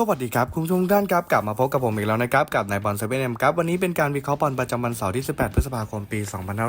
สวัสดีครับคุณผู้ชมท่านครับกลับมาพบกับผมอีกแล้วนะครับกับนายบอลเซเว่นเอ็มครับวันนี้เป็นการวิเคราะห์บอลประจำวันเสาร์ที่ 18 พฤษภาคมปี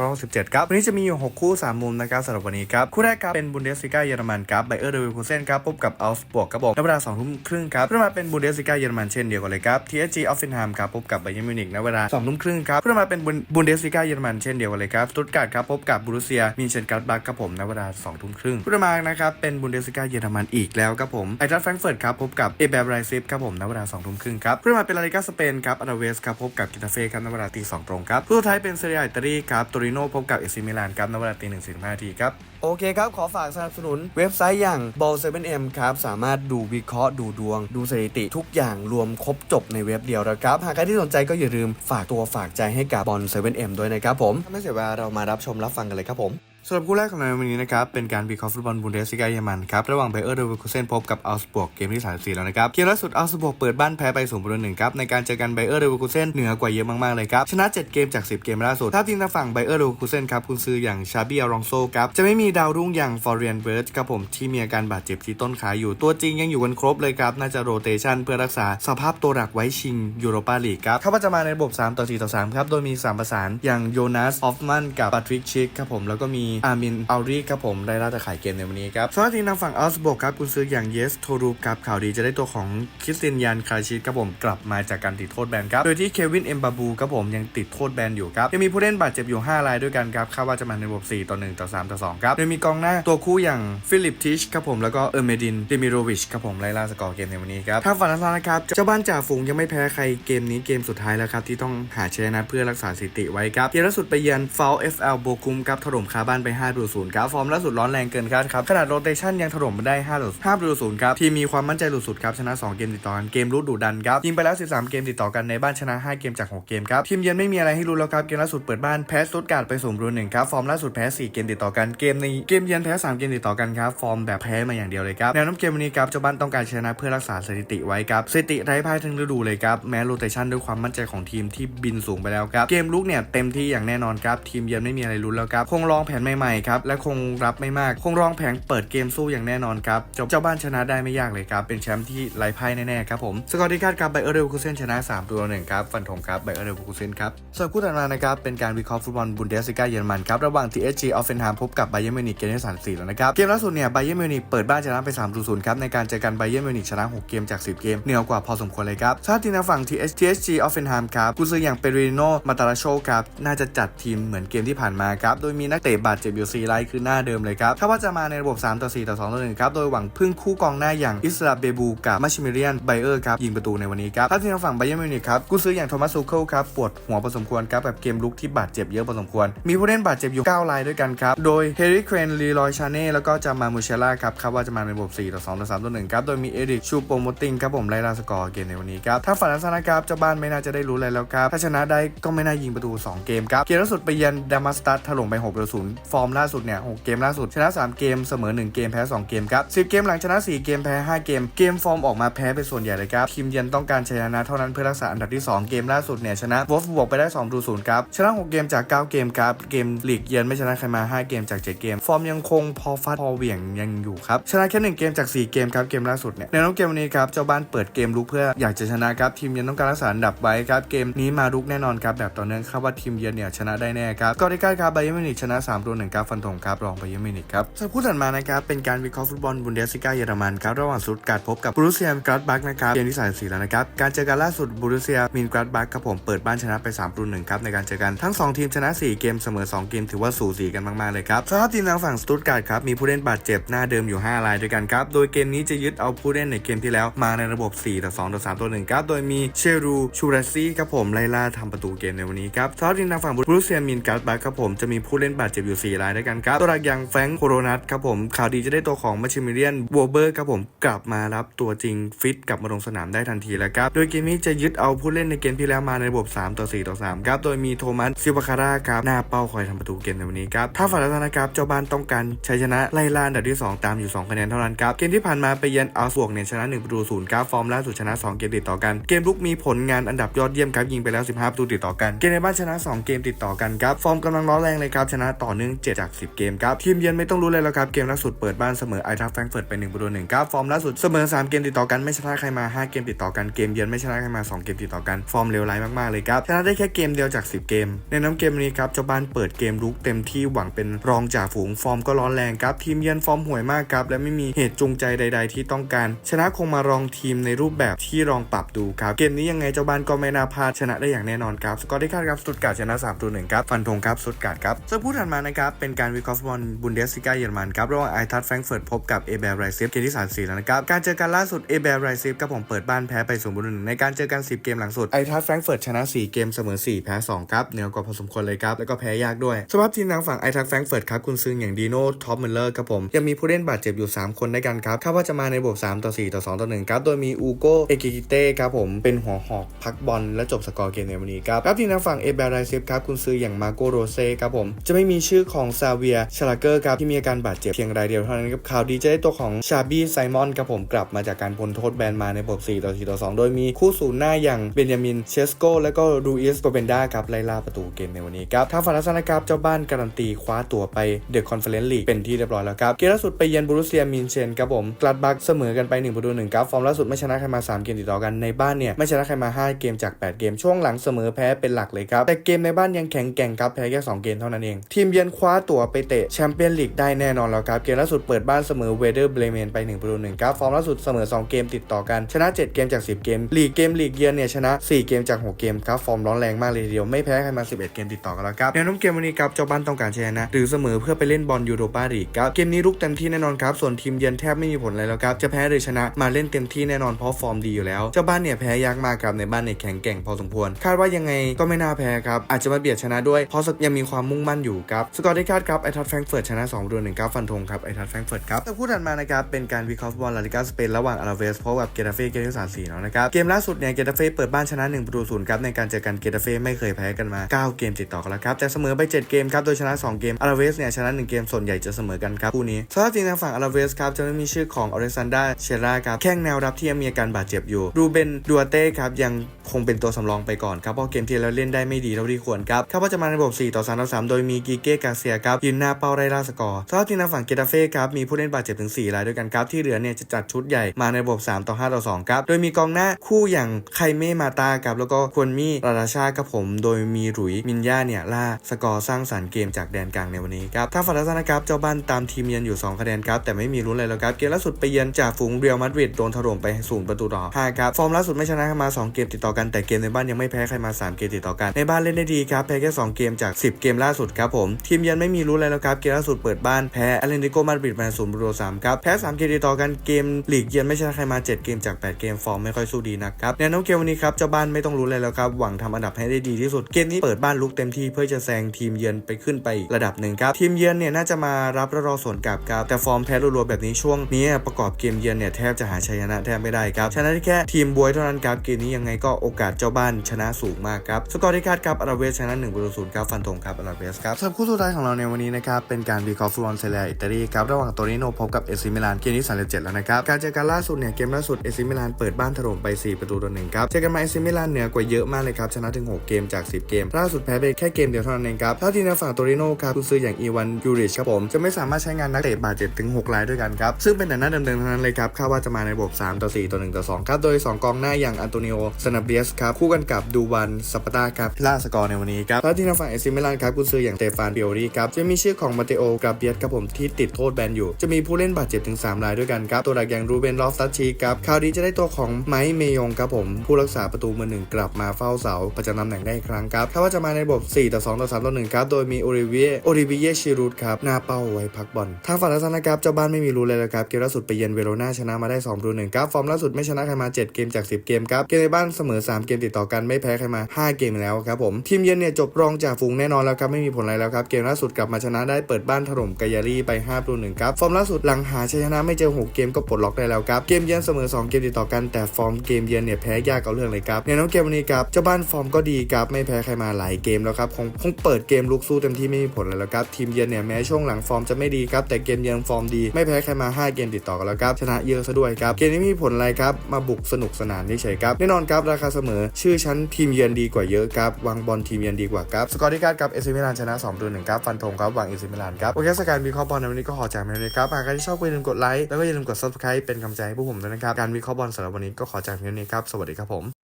2567 ครับวันนี้จะมีอยู่ 6 คู่ 3 มุมนะครับสำหรับวันนี้ครับคู่แรกครับเป็นบุนเดสลิก้าเยอรมันครับไบเออร์เดวิลคูเซนครับพบกับอัลส์บวกครับผมในเวลา2ทุ่มครึ่งครับเพื่อมาเป็นบุนเดสลิก้าเยอรมันเช่นเดียวกันเลยครับทีเอจีออฟฟินแฮมครับพบกับไบเยอร์มิวนิกในเวลา2ทุ่มครึ่งครับเพื่อมาเป็นบุนเดสลิก้าเยอรมันเช่นเดียวกันเลยครับสตุตการ์ดครับพบกับบูรุเซียมินเชนการ์ดบัคครับผมในเวลา2ทุ่มครึ่งเพื่อมานะครับเป็นบุนเดสลิก้าเยอรมันอีกแล้วครับผมไอทัสแฟรงเฟิร์ตครับพบกับเอเบร์ไรซิฟครับผมในเวลา2ทุ่มครึ่งครับเพื่อมาเป็นลาลิกาสเปนครับอาราเวสครับพบกับกิตาเฟ่ครับในเวลาตีสองตรงครับผู้ท้ายเป็นเซเรียอิตาลีครับโตริโนพบกับเอซิมิลานครับในเวลาตีหนึ่งสี่ห้าทีครับโอเคครับ ขอฝากสนับสนุนเว็บไซต์อย่าง ball 7 m ครับ สามารถดูวิเคราะห์ดูดวง ดูสถิติทุกอย่างรวมครบจบในเว็บเดียวนะครับ หากใครที่สนใจก็อย่าลืมฝากตัวฝากใจให้กับบอล 7 m ด้วยนะครับผมไม่เสียเวลาเรามารับชมรับฟังกันเลยครับผม สำหรับคู่แรกของเราในวันนี้นะครับ เป็นการวิเคราะห์ฟุตบอลบุนเดสลิกาเยอรมันครับ ระหว่างไบเออร์เดอร์วิคูเซนพบกับอัลสบวกเกมที่ 34 แล้วนะครับ เกมล่าสุดอัลสบวกเปิดบ้านแพ้ไป0ูนย์หนึ่งครับ ในการเจอกันไบเออร์เดอร์วิคูเซนเหนือกว่าเยอะมาก ๆ เลยครับ ชนะ 7 เกมจาก 10 เกมล่าสุด ถ้าทีมทางฝั่งไบเออร์เดอร์วิคูเซนครับคุณซื้ออย่างชาบีอารองโซครับจะไม่มีดาวรุ่งอย่างฟอร์เรียนเบิร์ตครับผมที่มีอาการบาดเจ็บที่ต้นขาอยู่ตัวจริงยังอยู่กันครบเลยครับน่าจะโรเตชันเพื่อรักษาสภาพตัวหลักไว้ชิงยูโรปาลีกครับเขาว่าจะมาในระบบ3ต่อ4ต่อ3ครับโดยมี3ประสานอย่างโยนัสออฟมันกับปาทริกชิกครับผมแล้วก็มีอาร์มินอัลรีครับผมได้รับจะขายเกมในวันนี้ครับส่วนทีมทางฝั่งอัลสบกครับคุณซื้ออย่างเยสโทรูปครับข่าวดีจะได้ตัวของคริสเตียนยันคาชิตครับผมกลับมาจากการติดโทษแบนครับโดยที่เควินเอ็มบาบูครับผมยังติดโทษแบนอยู่ครับยังมีผู้เล่นบาดเจ็บอยู่ 5 รายด้วยกันครับคาดว่าจะมาในระบบ 4 ต่อ 1 ต่อ 3 ต่อ 2 ครับโดยมีกองหน้าตัวคู่อย่างฟิลิปทิชครับผมแล้วก็เออร์เมดินเดมิโรวิชครับผมไล่ล่าสกอร์เกมในวันนี้ครับทางฝั่งนักซนะครับเจ้าบ้านจ่าฝูงยังไม่แพ้ใครเกมนี้เกมสุดท้ายแล้วครับที่ต้องหาชนะเพื่อรักษาสถิติไว้ครับเกมล่าสุดไปเยือนฟาวเอฟเอลโบกุมครับถล่มคาบ้านไป5ดู0ครับฟอร์มล่าสุดร้อนแรงเกินคาดครับขนาดโรเตชันยังถล่มมาได้5ดู5ดู0ครับทีมมีความมั่นใจหลุดสุดครับชนะ 2 เกมติดต่อกันเกมรุดดุดันครับยิงไปแล้ว 13 เกมติดต่อกันในบ้านชนะ 5 เกมจาก 6 เกมครับทีมเยือนไม่มีอะไรให้รู้แล้วครับเกมล่าสุดเปิดบ้านแพ้สตุตการ์ดไป0ูนย์หนึ่งครับฟอร์มล่าสุดแพ้ 4 เกมติดต่อกันเกมในเกมเยือนแพ้ 3 เกมติดต่อกันครับฟอร์มแบบแพ้มาอย่างเดียวเลยครับแนวโน้มเกมวันนี้ครับเจ้าบ้านต้องการชนะเพื่อรักษาสถิติไว้ครับสถิติไร้พ่ายทั้งฤดูเลยครับแม้โรเตชันด้วยความมั่นใจของทีมที่บินสูงไปแล้วครับเกมลุกเนี่ยเต็มที่อย่างแน่นอนครับทีมเยือนไม่มีอะไรลุ้นแล้วครับคงลองแผนใหม่ๆครับและคงรับไม่มาก คงลองแผนเปิดเกมสู้อย่างแน่นอนครับเจ้าเจ้าบ้านชนะได้ไม่ยากเลยครับเป็นแชมป์ที่ไร้พ่ายแน่ๆครับผมสกอร์ที่คาดครับไบเออร์เรลคูเซนชนะ3ตัวหนึ่งครับฟันธงครับไบเออร์เรลคูเซนครับส่วนคู่ถัดมานะครับเป็นการวิเคราะห์ฟุตบอลบุนเดสลิกาเยอรมันครับระหว่าง TSG อชจีออฟเฟนฮามพบกับไบเยอร์มิวนิกเกมที่34แล้วนะครับเกมล่าสุดเนี่ยไบเยอร์มิวนิกเปิดบ้านชนะไป3 0ครับในการเจอกันไบเยอร์มิวนิกชนะ 6 เกมจาก 10 เกมเหนือกว่าพอสมควรเลยครับชาติทางฝั่ง TSG ออฟเฟนฮามครับผู้ซื้ออย่างเปริโนมาตาราโชครับน่าจะจัดทีมเหมือนเกมที่ผ่านมาครับโดยมีนักเตะบาดเจ็บอยู่4รายคือหน้าเดิมเลยครับถ้าว่าจะมาในระบบ 3 ต่อ 4 ต่อ 2 ต่อ 1 ครับ โดยหวังพึ่งคู่กองหน้าอย่างอิสราเบบูกับมาชิมิเลียนไบเออร์ครับ ยิงประตูในวันนี้ครับถ้าทีมฝั่งไบเยอร์มิวนิกครับกูซื้ออย่างโทมัสซูเคิลครับปวดหัวพอสมควรครับแบบเกมลุกที่บาดเจ็บเยอะพอสมควร มีผู้เล่นบาดเจ็บอยู่ 9 รายด้วยกันครับโดยเฮริเครนลีลอยชาเน่แล้วก็จามามูเชล่าครับคาดว่าจะมาในระบบ 4 ต่อ 2 ต่อ 3 ต่อ 1 ครับโดยมีเอริกชูโปโมติงครับผมไล่ล่าสกอร์เกมในวันนี้ครับถ้าฝันลักษณะครับเจ้าบ้านไม่น่าจะได้รู้อะไรแล้วครับถ้าชนะได้ก็ไม่น่ายิงประตู 2 เกมครับเกมล่าสุดไปเยือนดามาสตัสถล่มไป6ประตู0ฟอร์มล่าสุดเนี่ย6เกมล่าสุดชนะ 3 เกมเสมอ 1 เกมแพ้ 2 เกมครับ10 เกมหลังชนะ 4 เกมแพ้ 5 เกม เกมฟอร์มออกมาแพ้เป็นส่วนใหญ่เลยครับทีมเยือนต้องการชนะเท่านั้นเพื่อรักษาอันดับที่ 2 เกมล่าสุดเนี่ยชนะวอฟบวกไปได้2ประตู0ครับชนะ 6 เกมจาก 9 เกมครับเกมลีกเยือนไม่ชนะใครมา 5 เกมจาก 7 เกม ฟอร์มยังคงพอฟาดพอเหวี่ยงยังอยู่ครับชนะแค่1เกมจาก 4 เกมครับเกมล่าสุดเนี่ยในน้องเกมวันนี้ครับเจ้าบ้านเปิดเกมลุกเพื่ออยากจะชนะครับทีมเยือนต้องการรักษาอันดับไว้ครับเกมนี้มาลุกแน่นอนครับแบบต่อเนื่องคาดว่าทีมเยือนเนี่ยชนะได้แน่ครับก็ได้คาครับไบเยอร์มิวนิกชนะ3ตัว1ครับฟันธงครับรองไบเยอรมนิกครับสำหรับคู่ถัดมานะครับเป็นการวิเคราะห์ฟุตบอลบุนเดสลิก้าเยอรมันครับระหว่างสตุตการพบกับบรูเซียมกราดบักนะครับเกมที่34แล้วนะครับการเจอกันล่าสุดบรูเซียมินกราดบักครับผมเปิดบ้านชนะไป3ตัว1ครับในการเจอกันทั้ง 2 ทีมชนะ 4 เกมเสมอ 2 เกมถือว่าสูสีกันมากๆเลยครับสำหรับทีมทางฝั่งสตุตการ์ดครับมีผู้เล่นบาดเจ็บหน้าเดิมอยู่ 5 รายด้วยกันครับโดยเกมนี้จะยึดเอาผู้เล่นในเกมที่แล้วมาในระบบ 4 ต่อ 2 ต่อ 3 ต่อ1ครับโดยมีเชรูชูราซี่ครับผมไลล่าทำประตูเกมในวันนี้ครับสำหรับทีมทางฝั่งบรูเซียมินกราดบักครับผมจะมีผู้เล่นบาดเจ็บอยู่4 รายด้วยกันครับ ตัวหลักอย่างแฟรงค์โคโรนัทครับผมข่าวดีจะได้ตัวของมาชิมิเลียนวเบอร์ครับผมกลับมารับตัวจริงฟิตกลับมาลงสนามได้ทันทีแล้วครับ โดยเกมนี้จะยึดเอาผู้เล่นในเกมที่แล้วมาในระบบ 3 ต่อ 4 ต่อ 3 ครับ โดยมีโทมัสซิวาคาร่าครับ หน้าเป้าคอยทำประตูเกมในวันนี้ครับ ถ้าฝ่ายรัฐนะครับเจ้าบ้านต้องการชัยชนะไล่ล่าอันดับที่ 2 ตามอยู่ 2 คะแนนเท่านั้นครับ เกมที่ผ่านมาไปเยือนอัลสวกเนี่ยชนะ1ประตูศูนย์ครับฟอร์มล่าสุดชนะ 2 เกมติดต่อกัน เกมลุกมีผลงานอันดับยอดเยี่ยมครับยิงไปแล้ว 15 ประตูติดต่อกัน เกมในบ้านชนะ 2 เกมติดต่อกันครับฟอร์มกำลังร้อนแรงเลยครับชนะต่อเนื่อง7 จาก 10 เกมครับ ทีมเยือนไม่ต้องรู้เลยแล้วครับ เกมล่าสุดเปิดบ้านเสมอไอทัฟแฟรงเฟิร์ตไป1ประตู1ครับฟอร์มล่าสุดเสมอ 3 เกมติดต่อกันไม่ชนะใครมา 5 เกมติดต่อกันเกมเยือนไม่ชนะใครมา 2 เกมติดต่อกันฟอร์มเลวร้ายมากๆเลยครับชนะได้แค่เกมเดียวจาก 10 เกม ในน้ำเกมนี้ครับเจ้าบ้านเปิดเกมรุกเต็มที่หวังเป็นรองจ่าฝูงฟอร์มก็ร้อนแรงครับทีมเยือนฟอร์มห่วยมากครับและไม่มีเหตุจูงใจใด ๆ ที่ต้องการ ชนะคงมารองทีมในรูปแบบที่ลองปรับดูครับเกมนี้ยังไงเจ้าบ้านก็ไม่น่าพลาดชนะได้อย่างแน่นอนครับสกอร์ที่คาดครับสตุตกาดชนะ3ตัวหนึ่งครับฟันธงครับสตุตกาดครับซึ่งผู้ถัดมานะครับเป็นการวิเคราะห์ฟุตบอลบุนเดสซิก้าเยอรมันครับ ระหว่างไอทัสแฟรงก์เฟิร์ตพบกับเอเบร์ไรซิฟเกมที่34แล้วนะครับ การเจอกันล่าสุดเอเบร์ไรซิฟกับผมเปิดบ้านแพ้ไป0ูนย์หนึ่งในการเจอกัน 10 เกมหลังสุดไอทัสแฟรงก์เฟิร์ตชนะ 4 เกมเสมอ 4 แพ้ 2 ครับเหนือกว่าพอสมควรเลยครับแล้วก็แพ้ยากด้วยสภาพทีมทางฝั่งไอทัสแฟรงก์เฟิร์ตครับคุณซืออย่างดีโน่ท็อปเมลเลอร์ครับผมยังมีผู้เล่นบาดเจ็บอยู่ 3 คนด้วยกันครับคาดว่าจะมาในระบบ3ต่อ4ต่อ2ต่อ1ครับโดยมีอูโกเอกิกิเต้ครับผมเป็นหัวหอกพักบอลและจบสกอร์เกมในวันนี้ครับครับทีมทางฝั่งเอเบร์ไรซิฟครับคุณซืออย่างมาโกโรเซ่ครับผมจะไม่มีชื่อของซาเวียชลาเกอร์ครับที่มีอาการบาดเจ็บเพียงรายเดียวเท่านั้นครับข่าวดีจะได้ตัวของชาบี้ไซมอนครับผมกลับมาจากการพ้นโทษแบนมาในบบ4ต่อ4ต่อ2โดยมีคู่ศูนย์หน้าอย่างเบนยามินเชสโกและก็รูอิสโกเบนดาครับไล่ล่าประตูเกมในวันนี้ครับทางฝั่งลักษณะครับเจ้าบ้านการันตีคว้าตัวไปเดอะคอนเฟอเรนซ์ลีกเป็นที่เรียบร้อยแล้วครับเกมล่าสุดไปเยือนบรูเซียมินเชนครับผมกลัดบักเสมอกันไป1ประตู1ครับฟอร์มล่าสุดไม่ชนะใครมา 3 เกมติดต่อกันในบ้านเนี่ยไม่ชนะใครมา 5 เกมจาก 8 เกมช่วงหลังเสมอแพ้เป็นหลักเลยครับแต่เกมในบ้านยังแข็งแกร่งครับแพ้แค่2เกมเท่านั้นเองทีมเยือนคว้าตั๋วไปเตะแชมเปี้ยนลีกได้แน่นอนแล้วครับ เกมล่าสุดเปิดบ้านเสมอเวเดอร์เบลเมนไป1ประตู1ครับ ฟอร์มล่าสุดเสมอ 2 เกมติดต่อกัน ชนะ 7 เกมจาก 10 เกม ลีกเกมลีกเยือนเนี่ยชนะ 4 เกมจาก 6 เกมครับ ฟอร์มร้อนแรงมากเลยทีเดียว ไม่แพ้ใครมา 11 เกมติดต่อกันแล้วครับ แนวโน้มเกมวันนี้ครับ เจ้าบ้านต้องการชนะ หรือเสมอเพื่อไปเล่นบอลยูโรปาลีกครับ เกมนี้ลุกเต็มที่แน่นอนครับ ส่วนทีมเยือนแทบไม่มีผลอะไรแล้วครับ จะแพ้หรือชนะมาเล่นเต็มที่แน่นอนเพราะฟอร์มดีอยู่แล้ว เจ้าบ้านเนี่ยแพ้ยากมากครับในบ้านเนี่ยแข็งแกร่งพอสมควร คาดว่ายังไงก็ไม่น่าแพ้ครับอาจจะมาเบียดชนะด้วยเพราะยังมีความมุ่งมั่นอยู่ครับสกอร์ที่คาดครับไอทัสแฟงเฟิร์ตชนะ2ดูหนึ่งครับฟันธงครับไอทัสแฟงเฟิร์ตครับแต่คู่ถัดมานะครับเป็นการวิเคราะห์ฟุตบอลลาลิกาสเปนระหว่างอาราเวสพบกับเกตาเฟ่เกมที่สามสี่แล้วนะครับเกมล่าสุดเนี่ยเกตาเฟ่เปิดบ้านชนะ1ประตูศูนย์ครับในการเจอกันเกตาเฟ่ไม่เคยแพ้กันมา 9 เกมติดต่อกันแล้วครับแต่เสมอไป 7 เกมครับโดยชนะ 2 เกมอาราเวสเนี่ยชนะ 1 เกมส่วนใหญ่จะเสมอกันครับคู่นี้สำหรับทีมทางฝั่งอาราเวสครับจะไม่มีชื่อของอเล็กซานดราเชราครับแข้งแนวรับที่ยังมีอาการบาดเจ็บอยู่รูเบนดัวเต้ครับยังคงเป็นตัวสำรองไปก่อนครับเพราะเกมที่แล้วเล่นได้ไม่ดีเท่าที่ควรครับคาดว่าจะมาในระบบ4ต่อ3ต่อ3โดยมีกิเก้กาเซียครับยืนหน้าเป้าไร่ล่าสกอร์สำหรับทีมทางฝั่งเกตาเฟ่ครับมีผู้เล่นบาดเจ็บถึง 4 รายด้วยกันครับที่เหลือเนี่ยจะจัดชุดใหญ่มาในระบบ 3 ต่อ 5 ต่อ 2 ครับ โดยมีกองหน้าคู่อย่างไคเม่มาตาครับแล้วก็ควรมีราราชาครับผม โดยมีหลุยมินย่าเนี่ยล่าสกอร์สร้างสรรค์เกมจากแดนกลางในวันนี้ครับทางฝั่งลักษณะครับเจ้าบ้านตามทีมเยือนอยู่ 2 คะแนนครับแต่ไม่มีลุ้นเลยแล้วครับเกมล่าสุดไปเยือนจากฝูงเรียลมาดริดโดนถล่มไปศูนย์ประตูต่อ5ครับฟอร์มล่าสุดไม่ชนะมา 2 เกมติดต่อกันแต่เกมในบ้านยังไม่แพ้ใครมา 3 เกมติดต่อกันในบ้านเล่นได้ดีครับแพ้แค่ 2 เกมจาก 10 เกมล่าสุดครับผมทีมเยือนไม่มีลุ้นเลยแล้วครับเกมล่าสุดเปิดบ้านแพ้อเลนติโกมาดริดมาศูนย์ประตูสามครับแพ้3เกมติดต่อกันเกมลีกเยือนไม่ชนะใครมา7เกมจาก8เกมฟอร์มไม่ค่อยสู้ดีนะครับแนวโน้มเกมวันนี้ครับเจ้าบ้านไม่ต้องรู้เลยแล้วครับหวังทำอันดับให้ได้ดีที่สุดเกมนี้เปิดบ้านลุกเต็มที่เพื่อจะแซงทีมเยือนไปขึ้นไประดับหนึ่งครับทีมเยือนเนี่ยน่าจะมารับแล้วรอสวนกลับครับแต่ฟอร์มแพ้รัวๆแบบนี้ช่วงนี้ประกอบเกมเยือนเนี่ยแทบจะหาชัยชนะแทบไม่ได้ครับชนะได้แค่ทีมบวยเท่านั้นครับเกมนี้ยังไงก็โอกาสเจ้าบ้านชนะสูงมากครับสกอร์ที่คาดครับอาราเวสชนะ1ประตูศูนย์ครับฟันธงครับอาราเวสครับสำหรับคู่สุดท้ายของเราในวันนี้นะครับ เป็นการวิเคราะห์ฟุตบอลเซเรียอิตาลีครับระหว่างโตริโนพบกับเอซิมิลานเกมที่ 37 แล้วนะครับ การเจอกันล่าสุดเนี่ยเกมล่าสุดเอซิมิลานเปิดบ้านถล่มไป 4 ประตูต่อหนึ่งครับเจอกันมาเอซิมิลานเหนือกว่าเยอะมากเลยครับชนะถึง 6 เกมจาก 10 เกม ล่าสุดแพ้ไปแค่เกมเดียวเท่านั้นเองครับถ้าทีมในฝั่งโตริโนครับผู้ซื้ออย่างอีวานยูริชครับผมจะไม่สามารถใช้งานนักเตะบาดเจ็บถึง 6 รายด้วยกันครับซึ่งเป็นแต่หน้าเดิมๆเท่านั้นเลยครับคาดว่าจะมาในระบบ 3 ต่อ 4 ต่อ 1 ต่อ 2 ครับโดย 2 กองหน้าอย่างอันโตนิโอซานาเบียสครับคู่กันกับดูวันสปาตาครับล่าสกอร์ในวันนี้ครับแล้วที่ทางฝั่งเอซิมิลานครับกุนซืออย่างเตฟานเบียรีครับจะมีชื่อของมาเตโอกราเบียสครับผมที่ติดโทษแบนอยู่ จะมีผู้เล่นบาดเจ็บถึง 3 รายด้วยกันครับ ตัวหลักอย่างรูเบนลอฟตัชชีครับข่าวดีจะได้ตัวของไมค์เมยงครับผม ผู้รักษาประตูมือหนึ่งกลับมาเฝ้าเสา ประจำตำแหน่งได้อีกครั้งครับคาดว่าจะมาในระบบ 4 ต่อ 2 ต่อ 3 ต่อ 1 ครับ โดยมีโอริเวียโอริเวียชิรูดครับหน้าเป้าไว้พักบอลทางฝั่งลักษณะครับเจ้าบ้านไม่มีรู้เลยแล้วครับเกมล่าสุดไปเยือนเวโรนาชนะมาได้2ประตู1ครับฟอร์มล่าสุดไม่ชนะใครมา 7 เกมจาก 10 เกมครับเกมในบ้านเสมอ 3 เกมติดต่อกันไม่แพ้ใครมา 5 เกมแล้วครับผมทีมเยือนเนี่ยจบรองจากฝูงแน่นอนแล้วครับไม่มีผลอะไรแล้วครับเกมล่าาสุดกลับมาชนะได้เปิดบ้านถล่มกายารีไป5ประตู1ครับฟอร์มล่าสุดหลังหาชัยชนะไม่เจอ 6 เกมก็ปลดล็อกได้แล้วครับเกมเยือนเสมอ 2 เกมติดต่อกันแต่ฟอร์มเกมเยือนเนี่ยแพ้ยากเอาเรื่องเลยครับในน้องเกมวันนี้ครับเจ้าบ้านฟอร์มก็ดีครับไม่แพ้ใครมาหลายเกมแล้วครับคงคงเปิดเกมลุกสู้เต็มที่ไม่มีผลเลยแล้วครับทีมเยือนเนี่ยแม้ช่วงหลังฟอร์มจะไม่ดีครับแต่เกมเยือนฟอร์มดีไม่แพ้ใครมา 5 เกมติดต่อกันแล้วครับชนะเยอะซะด้วยครับเกมนี้มีผลอะไรครับมาบุกสนุกสนานเฉยๆครับแน่นอนครับราคาเสมอชื่อชั้นทีมเยือนดีกว่าเยอะครับวางบอลทีมเยือนดีกว่าครับสกอร์ที่คาดครับเอซิมิลานชนะ2ตัว1ครับฟันธงครับหวังอินซิมิลานครับโอเคสการวิเคราะห์บอลในวันนี้ก็ขอจากไปเท่านี้ครับหากใครที่ชอบก็อย่าลืมกดไลค์แล้วก็อย่าลืมกดซับสไครป์เป็นกำลังใจให้พวกผมด้วยนะครับการวิเคราะห์บอลสำหรับวันนี้ก็ขอจากไปเท่านี้ครับสวัสดีครับผม